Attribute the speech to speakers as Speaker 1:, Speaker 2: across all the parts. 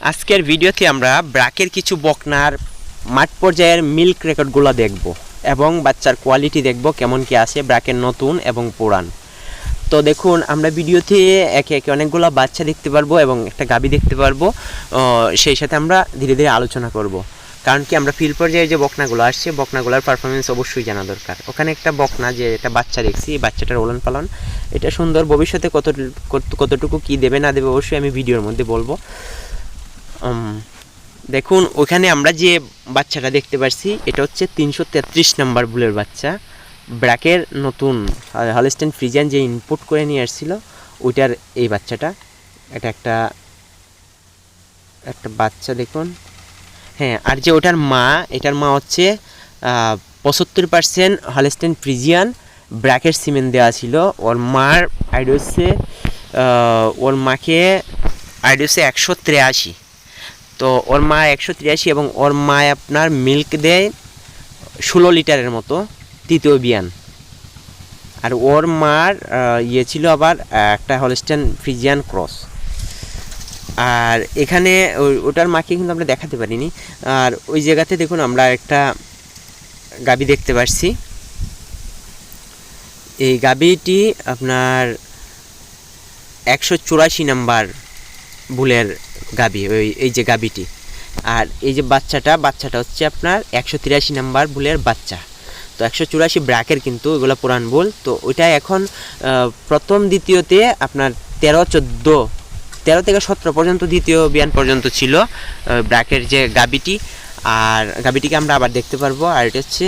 Speaker 1: আজকের ভিডিওতে আমরা ব্রাকের কিছু বকনার মাঠ পর্যায়ের মিল্ক রেকর্ডগুলো দেখব এবং বাচ্চার কোয়ালিটি দেখব কেমন কি আছে ব্রাকের নতুন এবং পুরান। তো দেখুন, আমরা ভিডিওতে একে একে অনেকগুলো বাচ্চা দেখতে পারব এবং একটা গাবি দেখতে পারব। সেই সাথে আমরা ধীরে ধীরে আলোচনা করব। কারণ কি আমরা ফিল পর্যায়ে যে বকনাগুলো আসছে, বকনাগুলোর পারফরমেন্স অবশ্যই জানা দরকার। ওখানে একটা বকনা, যে একটা বাচ্চা দেখছি বাচ্চাটার ওলন পালন, এটা সুন্দর, ভবিষ্যতে কত, কত- কতটুকু কি দেবে না দেবে অবশ্যই আমি ভিডিওর মধ্যে বলব। দেখুন, ওখানে আমরা যে বাচ্চাটা দেখতে পাচ্ছি এটা হচ্ছে তিনশো তেত্রিশ নাম্বার বুলের বাচ্চা। ব্র্যাকের নতুন হলস্টেন ফ্রিজিয়ান যে ইনপুট করে নিয়ে আসছিল, ওইটার এই বাচ্চাটা। এটা একটা একটা বাচ্চা দেখুন। হ্যাঁ আর যে ওটার মা, এটার মা হচ্ছে পঁচাত্তর পার্সেন্ট হলস্টেন ফ্রিজিয়ান ব্র্যাকের সিমেন্ট দেওয়া ছিল। ওর মার আইডি হচ্ছে ওর মাকে আইডি হচ্ছে একশো তিরাশি। তো ওর মা একশো তিরাশি এবং ওর মা আপনার মিল্ক দেয় ষোলো লিটারের মতো তৃতীয় বিয়ান। আর ওর মার ইয়ে ছিল আবার একটা হলস্টেন ফ্রিজিয়ান ক্রস আর এখানে ওটার মাকে কিন্তু আমরা দেখাতে পারিনি। আর ওই জায়গাতে দেখুন আমরা একটা গাবি দেখতে পাচ্ছি এই গাবিটি আপনার একশো চুরাশি নাম্বার বুলের গাবি, ওই, এই যে গাবিটি। আর এই যে বাচ্চাটা বাচ্চাটা হচ্ছে আপনার একশো তিরাশি নাম্বার বুলের বাচ্চা। তো একশো চুরাশি ব্র্যাকের কিন্তু ওগুলো পুরান বুল। তো ওইটা এখন প্রথম দ্বিতীয়তে আপনার তেরো চোদ্দ, তেরো থেকে সতেরো পর্যন্ত দ্বিতীয় বিয়ান পর্যন্ত ছিল ব্র্যাকের যে গাবিটি। আর গাবিটিকে আমরা আবার দেখতে পারব। আর এটা হচ্ছে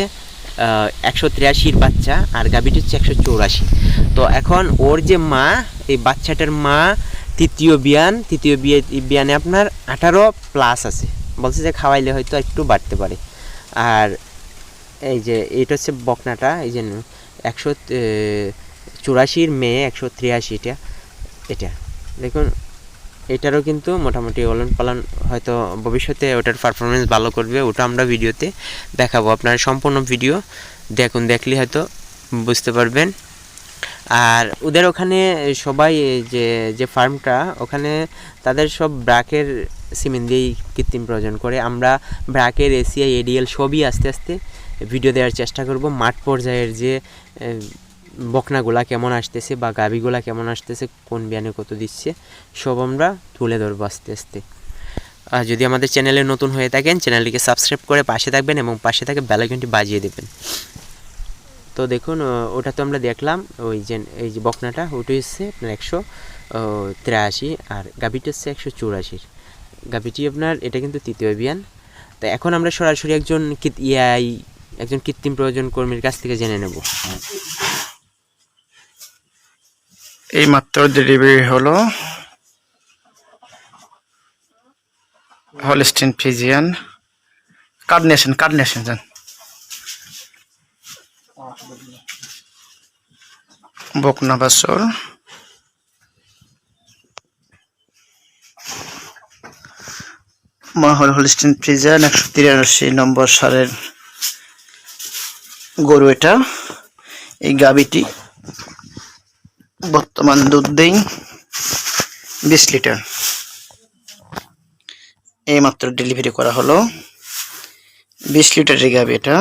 Speaker 1: একশো তিরাশির বাচ্চা। আর গাবিটি হচ্ছে একশো চৌরাশি। তো এখন ওর যে মা, এই বাচ্চাটার মা তৃতীয় বিয়ান, তৃতীয় বিয়ে, বিয়ানে আপনার আঠারো প্লাস আছে। বলছে যে খাওয়াইলে হয়তো একটু বাড়তে পারে। আর এই যে এটা হচ্ছে বকনাটা, এই যে একশো চুরাশির মেয়ে, একশো তিরাশি এটা এটা। দেখুন, এটারও কিন্তু মোটামুটি ওলন পালন হয়তো ভবিষ্যতে ওটার পারফরমেন্স ভালো করবে, ওটা আমরা ভিডিওতে দেখাবো। আপনার সম্পূর্ণ ভিডিও দেখুন, দেখলে হয়তো বুঝতে পারবেন। আর ওদের ওখানে সবাই যে যে ফার্মটা, ওখানে তাদের সব ব্রাকের সিমেন্ট দিয়েই কৃত্রিম প্রয়োজন করে। আমরা ব্রাকের এসিআই এডিএল সবই আস্তে আস্তে ভিডিও দেওয়ার চেষ্টা করব। মাঠ পর্যায়ের যে বকনাগুলা কেমন আসতেছে বা গাবিগুলা কেমন আসতেছে, কোন বিয়ানে কত দিচ্ছে, সব আমরা তুলে ধরবো আস্তে আস্তে। আর যদি আমাদের চ্যানেলে নতুন হয়ে থাকেন, চ্যানেলটিকে সাবস্ক্রাইব করে পাশে থাকবেন এবং পাশে থাকে বেলাইকনটি বাজিয়ে দেবেন। তো দেখুন ওটা তো আমরা দেখলাম, ওই যে, এই যে বকনাটা, ওটা হচ্ছে আপনার একশো তিরাশি আর গাবিটি হচ্ছে একশো চুরাশির। গাবিটি আপনার, এটা কিন্তু তৃতীয় বিয়ান তো এখন আমরা সরাসরি একজন ইয়াই একজন কৃত্রিম প্রয়োজন কর্মীর কাছ থেকে জেনে নেব।
Speaker 2: এই মাত্র ডেলিভারি হলো হলস্টিন ফিজিয়ান। কার্ড নেশন কার্ড নেশন বকনা বাসর মহল হলস্টিন ফ্রিজিয়ান একশো তিরাশি নম্বর সারের গরু এটা। এই গাবিটি বর্তমান দুধ দেই বিশ লিটার। এইমাত্র ডেলিভারি করা হলো। বিশ লিটারের গাবি এটা।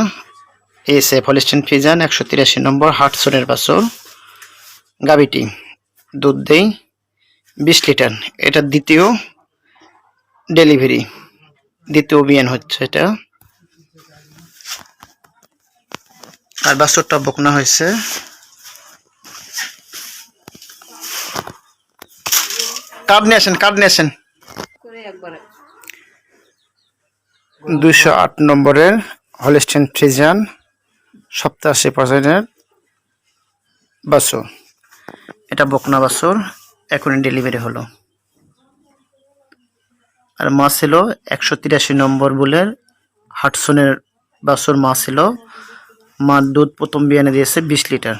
Speaker 2: এস এফ হলিস্টেন ফিজান একশো তিরাশি নম্বর হাটসনের বাসর গাবিটি দুধ দেই বিশ লিটার। এটা দ্বিতীয় ডেলিভারি। দ্বিতীয় বিয়ান হচ্ছে এটা। আর বাসরটা বকনা হয়েছে। কার্ড নিয়ে আসেন কার্ড নিয়ে আসেন। দুইশো আট নম্বরের হলিস্টেন ফ্রিজিয়ান সপ্তাশি পার্সেন্টের বাসর এটা বকনা বাসর এখনই ডেলিভারি হলো। আর মা ছিল একশো তিরাশি নম্বর বুলের হাটসনের বাসর মা ছিল। মা দুধ প্রথম বিয়ানে দিয়েছে বিশ লিটার।